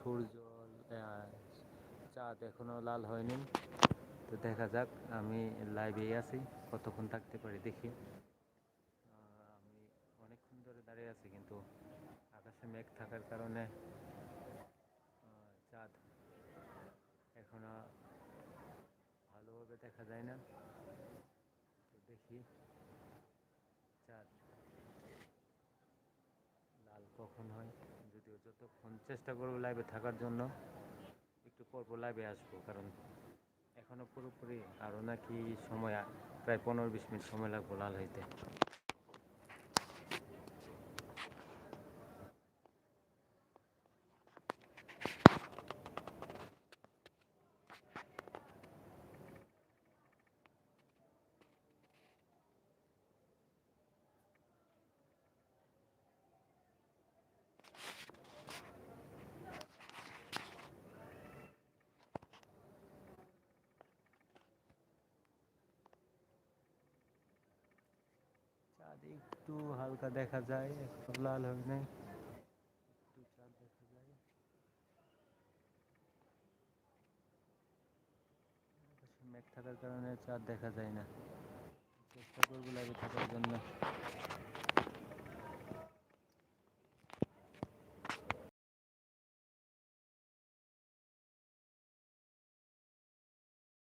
সূর্য চাঁদ এখনও লাল হয়নি। তো দেখা যাক, আমি লাইভেই আছি, কতক্ষণ থাকতে পারি দেখি। আমি অনেকক্ষণ ধরে দাঁড়িয়ে আছি, কিন্তু আকাশে মেঘ থাকার কারণে চাঁদ এখনও ভালোভাবে দেখা যায় না। তো দেখি, চাঁদ লাল কখন হয়, যদিও যতক্ষণ চেষ্টা করব লাইভে থাকার জন্য। একটু পর পর লাইভে আসব, কারণ এখনও পুরোপুরি আরও নাকি সময়, প্রায় পনেরো বিশ মিনিট সময় লাগবো লাল হইতে চাঁদ একটু হালকা দেখা যায়, একটু লাল হয় নাই। একটু চাঁদ দেখা যায় আকাশে মেঘ থাকার কারণে চাঁদ দেখা যায় না। চেষ্টা করব লাইভে থাকার জন্য।